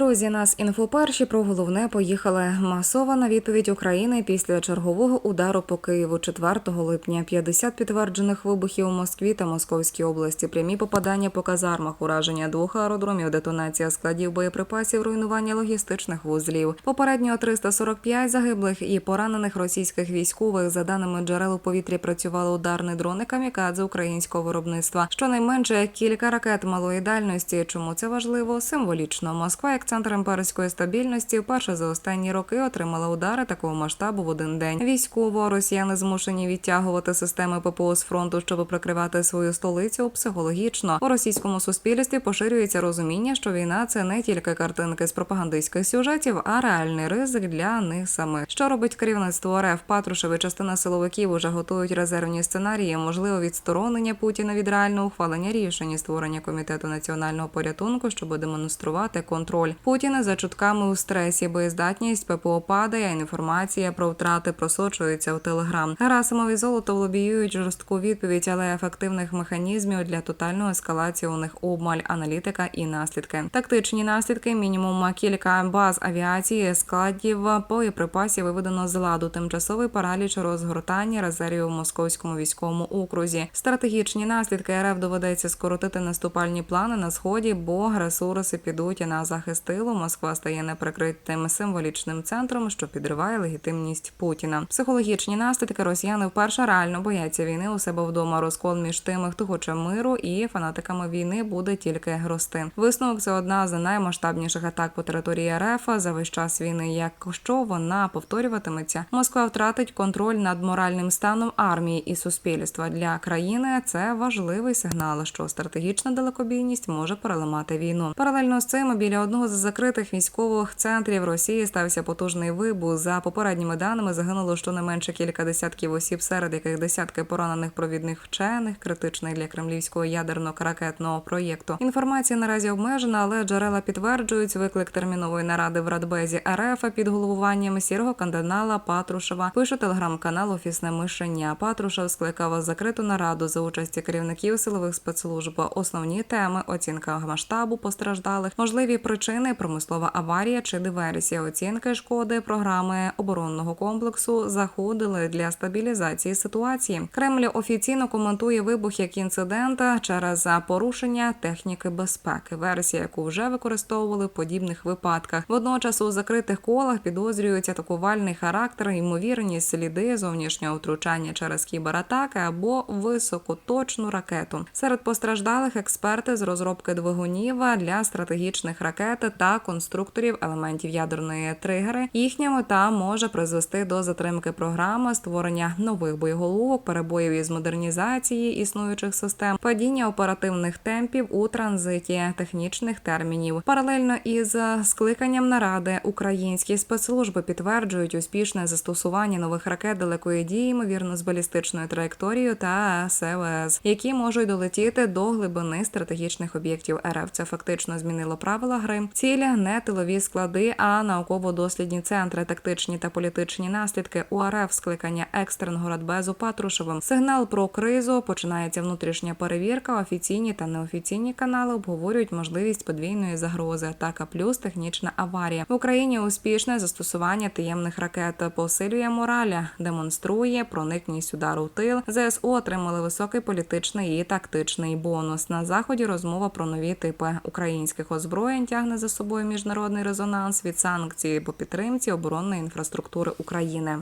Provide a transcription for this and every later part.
Друзі, нас інфоперші про головне поїхали. Масована відповідь України після чергового удару по Києву 4 липня. 50 підтверджених вибухів у Москві та Московській області. Прямі попадання по казармах, ураження двох аеродромів, детонація складів боєприпасів, руйнування логістичних вузлів. Попередньо 345 загиблих і поранених російських військових. За даними джерел у повітрі працювали ударний дрони камікадзе українського виробництва. Щонайменше кілька ракет малої дальності. Чому це важливо? Символічно Москва як центр імперської стабільності вперше за останні роки отримала удари такого масштабу в один день. Військово росіяни змушені відтягувати системи ППО з фронту, щоб прикривати свою столицю. Психологічно у російському суспільстві поширюється розуміння, що війна це не тільки картинки з пропагандистських сюжетів, а реальний ризик для них самих. Що робить керівництво РФ Патрушеви? Частина силовиків уже готують резервні сценарії, можливо, відсторонення Путіна від реального ухвалення рішень і створення комітету національного порятунку, щоб демонструвати контроль. Путіна за чутками у стресі, боєздатність ППО падає. Інформація про втрати просочується у телеграм. Герасимов золото лобіюють жорстку відповідь, але ефективних механізмів для тотальної ескалації у них обмаль, аналітика і наслідки. Тактичні наслідки мінімум кілька баз авіації, складів боєприпасів виведено з ладу. Тимчасовий параліч розгортання резервів у московському військовому окрузі. Стратегічні наслідки РФ доведеться скоротити наступальні плани на сході, бо ресурси підуть на захист тилу. Москва стає неприкритим символічним центром, що підриває легітимність Путіна. Психологічні наслідки росіяни вперше реально бояться війни у себе вдома. Розкол між тими, хто хоче миру, і фанатиками війни буде тільки рости. Висновок це одна з наймасштабніших атак по території РФ за весь час війни. Якщо вона повторюватиметься, Москва втратить контроль над моральним станом армії і суспільства для країни. Це важливий сигнал, що стратегічна далекобійність може переламати війну. Паралельно з цим біля одного з закритих військових центрів Росії стався потужний вибух. За попередніми даними загинуло щонайменше кілька десятків осіб, серед яких десятки поранених провідних вчених, критичних для кремлівського ядерно-ракетного проєкту. Інформація наразі обмежена, але джерела підтверджують виклик термінової наради в Радбезі РФ під головуванням сірого кандидала Патрушева. Пише телеграм-канал Офісне мишення. Патрушев скликав закриту нараду за участі керівників силових спецслужб. Основні теми оцінка масштабу постраждалих, можливі причини, промислова аварія чи диверсія, оцінки шкоди програми оборонного комплексу заходили для стабілізації ситуації. Кремль офіційно коментує вибух як інцидент через порушення техніки безпеки. Версія, яку вже використовували в подібних випадках. Водночас у закритих колах підозрюють атакувальний характер, ймовірність сліди зовнішнього втручання через кібератаки або високоточну ракету. Серед постраждалих експерти з розробки двигунів для стратегічних ракет та конструкторів елементів ядерної тригери. Їхня мета може призвести до затримки програми, створення нових боєголовок, перебоїв із модернізації існуючих систем, падіння оперативних темпів у транзиті технічних термінів. Паралельно із скликанням наради українські спецслужби підтверджують успішне застосування нових ракет далекої дії, ймовірно, з балістичною траєкторією та СВС, які можуть долетіти до глибини стратегічних об'єктів РФ. Це фактично змінило правила гри. Ціль не тилові склади, а науково-дослідні центри, тактичні та політичні наслідки УРФ, скликання екстреного радбезу Патрушевим. Сигнал про кризу починається внутрішня перевірка. Офіційні та неофіційні канали обговорюють можливість подвійної загрози. Атака плюс технічна аварія в Україні. Успішне застосування таємних ракет посилює мораля, демонструє проникність удару в тил. ЗСУ отримали високий політичний і тактичний бонус. На заході розмова про нові типи українських озброєнь тягне собою міжнародний резонанс від санкцій по підтримці оборонної інфраструктури України.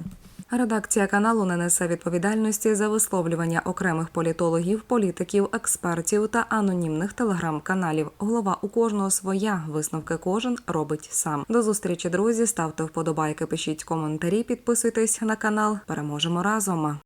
Редакція каналу не несе відповідальності за висловлювання окремих політологів, політиків, експертів та анонімних телеграм-каналів. Голова у кожного своя висновки кожен робить сам. До зустрічі, друзі. Ставте вподобайки, пишіть коментарі, підписуйтесь на канал. Переможемо разом.